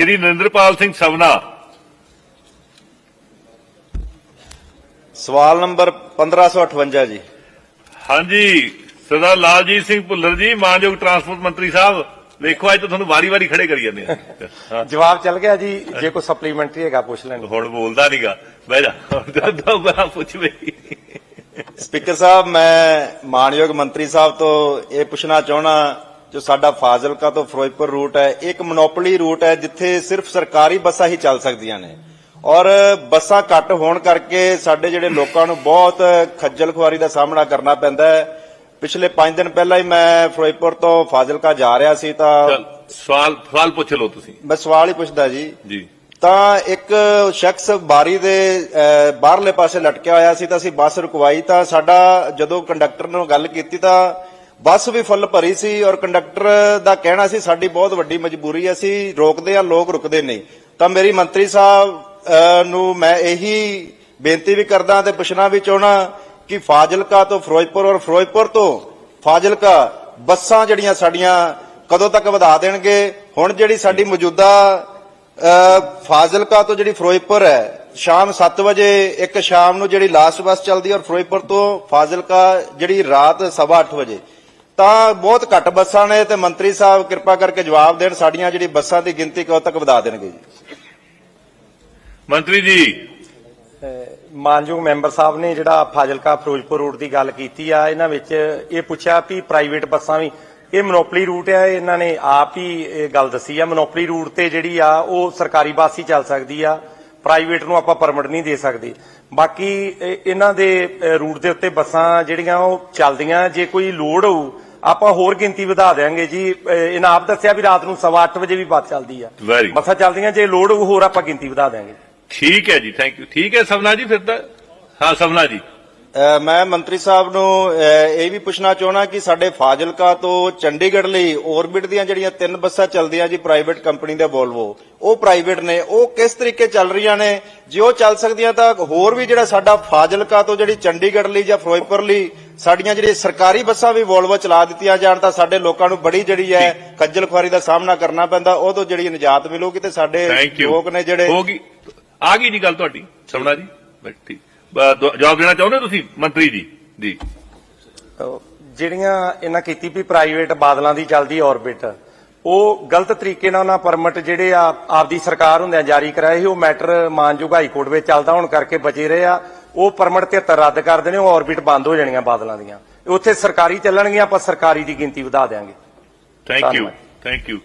ਸ਼੍ਰੀ ਨਰਿੰਦਰਪਾਲ ਸਿੰਘ ਸਵਨਾ। ਸਵਾਲ ਨੰਬਰ 1558 ਜੀ। ਹਾਂਜੀ ਸਰਦਾਰ ਲਾਲਜੀਤ ਸਿੰਘ ਭੁੱਲਰ ਜੀ ਮਾਨਯੋਗ ਟਰਾਂਸਪੋਰਟ ਮੰਤਰੀ ਸਾਹਿਬ ਵੇਖੋ ਅੱਜ ਤਾਂ ਤੁਹਾਨੂੰ ਵਾਰੀ-ਵਾਰੀ ਖੜੇ ਕਰੀ ਜਾਂਦੇ ਆ। ਜਵਾਬ ਚੱਲ ਗਿਆ ਜੀ ਜੇ ਕੋਈ ਸਪਲੀਮੈਂਟਰੀ ਹੈਗਾ ਪੁੱਛ ਲੈਣ। ਹੁਣ ਬੋਲਦਾ ਨਹੀਂਗਾ ਬਹਿ ਜਾ ਦੁਬਾਰਾ ਪੁੱਛ ਬਈ ਸਪੀਕਰ ਸਾਹਿਬ ਮੈਂ ਮਾਨਯੋਗ ਮੰਤਰੀ ਸਾਹਿਬ ਤੋਂ ਇਹ ਪੁੱਛਣਾ ਚਾਹਣਾ ਜੋ ਸਾਡਾ ਫਾਜ਼ਿਲਕਾ ਤੋਂ ਫਿਰੋਜ਼ਪੁਰ ਰੂਟ ਹੈ ਇੱਕ ਮੋਨੋਪੋਲੀ ਰੂਟ ਹੈ ਜਿੱਥੇ ਸਿਰਫ ਸਰਕਾਰੀ ਬੱਸਾਂ ਹੀ ਚੱਲ ਸਕਦੀਆਂ ਨੇ। ਔਰ ਬੱਸਾਂ ਘੱਟ ਹੋਣ ਕਰਕੇ ਸਾਡੇ ਜਿਹੜੇ ਲੋਕਾਂ ਨੂੰ ਬਹੁਤ ਖੱਜਲ ਖੁਆਰੀ ਦਾ ਸਾਹਮਣਾ ਕਰਨਾ ਪੈਂਦਾ ਹੈ। ਪਿਛਲੇ 5 ਦਿਨ ਪਹਿਲਾਂ ਹੀ ਮੈਂ ਫਿਰੋਜ਼ਪੁਰ ਤੋਂ ਫਾਜ਼ਿਲਕਾ ਜਾ ਰਿਹਾ ਸੀ ਤਾਂ ਸਵਾਲ ਸਵਾਲ ਪੁੱਛ ਲਓ ਤੁਸੀਂ। ਮੈਂ ਸਵਾਲ ਹੀ ਪੁੱਛਦਾ ਜੀ। ਜੀ। ਤਾਂ ਇੱਕ ਸ਼ਖਸ ਬਾਰੀ ਦੇ ਬਾਹਰਲੇ ਪਾਸੇ ਲਟਕਿਆ ਹੋਇਆ ਸੀ ਤਾਂ ਅਸੀਂ ਬੱਸ ਰੁਕਵਾਈ ਤਾਂ ਸਾਡਾ ਜਦੋਂ ਕੰਡਕਟਰ ਨੂੰ ਗੱਲ ਕੀਤੀ ਤਾਂ ਬੱਸ ਵੀ ਫੁੱਲ ਭਰੀ ਸੀ ਔਰ ਕੰਡਕਟਰ ਦਾ ਕਹਿਣਾ ਸੀ ਸਾਡੀ ਬਹੁਤ ਵੱਡੀ ਮਜਬੂਰੀ ਹੈ ਅਸੀਂ ਰੋਕਦੇ ਆ ਲੋਕ ਰੁਕਦੇ ਨਹੀਂ। ਤਾਂ ਮੇਰੀ ਮੰਤਰੀ ਸਾਹਿਬ ਨੂੰ ਮੈਂ ਇਹੀ ਬੇਨਤੀ ਵੀ ਕਰਦਾ ਤੇ ਪੁੱਛਣਾ ਵੀ ਚਾਹਣਾ ਕਿ ਫਾਜ਼ਿਲਕਾ ਤੋਂ ਫਿਰੋਜ਼ਪੁਰ ਔਰ ਫਿਰੋਜ਼ਪੁਰ ਤੋਂ ਫਾਜ਼ਿਲਕਾ ਬੱਸਾਂ ਜਿਹੜੀਆਂ ਸਾਡੀਆਂ ਕਦੋਂ ਤੱਕ ਵਧਾ ਦੇਣਗੇ? ਹੁਣ ਜਿਹੜੀ ਸਾਡੀ ਮੌਜੂਦਾ ਅ, ਫਾਜ਼ਿਲਕਾ ਤੋਂ ਜਿਹੜੀ ਫਿਰੋਜ਼ਪੁਰ ਹੈ ਸ਼ਾਮ 7 ਵਜੇ ਇੱਕ ਸ਼ਾਮ ਨੂੰ ਜਿਹੜੀ ਲਾਸਟ ਬੱਸ ਚੱਲਦੀ ਔਰ ਫਿਰੋਜ਼ਪੁਰ ਤੋਂ ਫਾਜ਼ਿਲਕਾ ਜਿਹੜੀ ਰਾਤ 8:30 ਵਜੇ। ਤਾਂ ਬਹੁਤ ਘੱਟ ਬੱਸਾਂ ਨੇ ਤੇ ਮੰਤਰੀ ਸਾਹਿਬ ਕਿਰਪਾ ਕਰਕੇ ਜਵਾਬ ਦੇਣ ਸਾਡੀਆਂ ਜਿਹੜੀ ਬੱਸਾਂ ਦੀ ਗਿਣਤੀ ਕਦੋਂ ਤੱਕ ਵਧਾ ਦੇਣਗੇ ਜੀ? ਮੰਤਰੀ ਜੀ। ਮਾਨਯੋਗ ਮੈਂਬਰ ਸਾਹਿਬ ਨੇ ਜਿਹੜਾ ਫਾਜ਼ਿਲਕਾ ਫਿਰੋਜ਼ਪੁਰ ਰੂਟ ਦੀ ਗੱਲ ਕੀਤੀ ਆ ਇਹਨਾਂ ਵਿੱਚ ਇਹ ਪੁੱਛਿਆ ਵੀ ਪ੍ਰਾਈਵੇਟ ਬੱਸਾਂ ਵੀ ਇਹ ਮੋਨੋਪਲੀ ਰੂਟ ਆ ਇਹਨਾਂ ਨੇ ਆਪ ਹੀ ਇਹ ਗੱਲ ਦੱਸੀ ਆ ਮੋਨੋਪਲੀ ਰੂਟ ਤੇ ਜਿਹੜੀ ਆ ਉਹ ਸਰਕਾਰੀ ਬੱਸ ਹੀ ਚੱਲ ਸਕਦੀ ਆ ਪ੍ਰਾਈਵੇਟ ਨੂੰ ਆਪਾਂ ਪਰਮਿਟ ਨਹੀਂ ਦੇ ਸਕਦੇ। ਬਾਕੀ ਇਹ- ਇਹਨਾਂ ਦੇ ਰੂਟ ਦੇ ਉੱਤੇ ਬੱਸਾਂ ਜਿਹੜੀਆਂ ਉਹ ਚੱਲਦੀਆਂ ਜੇ ਕੋਈ ਲੋਡ ਹੋਊ ਆਪਾਂ ਹੋਰ ਗਿਣਤੀ ਵਧਾ ਦੇਾਂਗੇ ਜੀ। ਇਹਨਾਂ ਆਪ ਦੱਸਿਆ ਵੀ ਰਾਤ ਨੂੰ 8:30 ਵਜੇ ਵੀ ਬੱਸ ਚੱਲਦੀ ਆ. ਬੱਸਾਂ ਚੱਲਦੀਆਂ ਜੇ ਹੋਊ ਹੋਰ ਆਪਾਂ ਗਿਣਤੀ ਵਧਾ ਦੇਾਂਗੇ ਠੀਕ ਹੈ ਜੀ ਥੈਂਕ ਯੂ ਠੀਕ ਹੈ ਸਵਨਾ ਜੀ ਫਿਰ ਤਾਂ? ਹਾਂ ਸਵਨਾ ਜੀ। ਮੈਂ ਮੰਤਰੀ ਸਾਹਿਬ ਨੂੰ ਇਹ ਵੀ ਪੁੱਛਣਾ ਚਾਹਣਾ ਕਿ ਸਾਡੇ ਫਾਜ਼ਿਲਕਾ ਤੋਂ ਚੰਡੀਗੜ੍ਹ ਲਈ ਔਰਬਿਟ ਦੀਆਂ ਜਿਹੜੀਆਂ ਤਿੰਨ ਬੱਸਾਂ ਚੱਲਦੀਆਂ ਜੀ ਪ੍ਰਾਈਵੇਟ ਕੰਪਨੀ ਦੇ ਵੋਲਵੋ ਉਹ ਪ੍ਰਾਈਵੇਟ ਨੇ ਉਹ ਕਿਸ ਤਰੀਕੇ ਚੱਲ ਰਹੀਆਂ ਨੇ? ਜੇ ਉਹ ਚੱਲ ਸਕਦੀਆਂ ਤਾਂ ਹੋਰ ਵੀ ਜਿਹੜਾ ਸਾਡਾ ਫਾਜ਼ਿਲਕਾ ਤੋਂ ਜਿਹੜੀ ਚੰਡੀਗੜ੍ਹ ਲਈ ਜਾਂ ਫਿਰੋਜ਼ਪੁਰ ਲਈ ਸਾਡੀਆਂ ਜਿਹੜੀਆਂ ਸਰਕਾਰੀ ਬੱਸਾਂ ਵੀ ਵੋਲਵੋ ਚਲਾ ਦਿੱਤੀਆਂ ਜਾਣ ਤਾਂ ਸਾਡੇ ਲੋਕਾਂ ਨੂੰ ਬੜੀ ਜਿਹੜੀ ਹੈ ਖੱਜਲ ਖੁਆਰੀ ਦਾ ਸਾਹਮਣਾ ਕਰਨਾ ਪੈਂਦਾ ਉਹ ਤੋਂ ਜਿਹੜੀ ਨਿਜਾਤ ਮਿਲੂਗੀ ਤੇ ਸਾਡੇ ਲੋਕ ਨੇ ਜਿਹੜੇ ਆ ਗਈ ਜੀ ਗੱਲ ਤੁਹਾਡੀ। ਸਵਨਾ ਜੀ? ਠੀਕ। ਜਵਾਬ ਦੇਣਾ ਚਾਹੁੰਦੇ ਤੁਸੀਂ ਮੰਤਰੀ ਜੀ? ਜੀ। ਜਿਹੜੀਆਂ ਇਹਨਾਂ ਕੀਤੀ ਵੀ ਪ੍ਰਾਈਵੇਟ ਬਾਦਲਾਂ ਦੀ ਚੱਲਦੀ ਆਰਬਿਟ ਉਹ ਗਲਤ ਤਰੀਕੇ ਨਾਲ ਉਹਨਾਂ ਪਰਮਿਟ ਜਿਹੜੇ ਆ ਆਪਦੀ ਸਰਕਾਰ ਹੁੰਦਿਆਂ ਜਾਰੀ ਕਰਾਏ ਸੀ ਉਹ ਮੈਟਰ ਮਾਨਯੋਗ ਹਾਈ ਕੋਰਟ ਵਿੱਚ ਚੱਲਦਾ ਹੋਣ ਕਰਕੇ ਬਚੇ ਰਹੇ ਆ। ਉਹ ਪਰਮਿਟ ਤੇ ਰੱਦ ਕਰ ਦੇਣੇ ਉਹ ਆਰਬਿਟ ਬੰਦ ਹੋ ਜਾਣੀਆਂ ਬਾਦਲਾਂ ਦੀਆਂ। ਉੱਥੇ ਸਰਕਾਰੀ ਚੱਲਣਗੀਆਂ ਆਪਾਂ ਸਰਕਾਰੀ ਦੀ ਗਿਣਤੀ ਵਧਾ ਦੇਾਂਗੇ ਥੈਂਕ ਯੂ। Thank you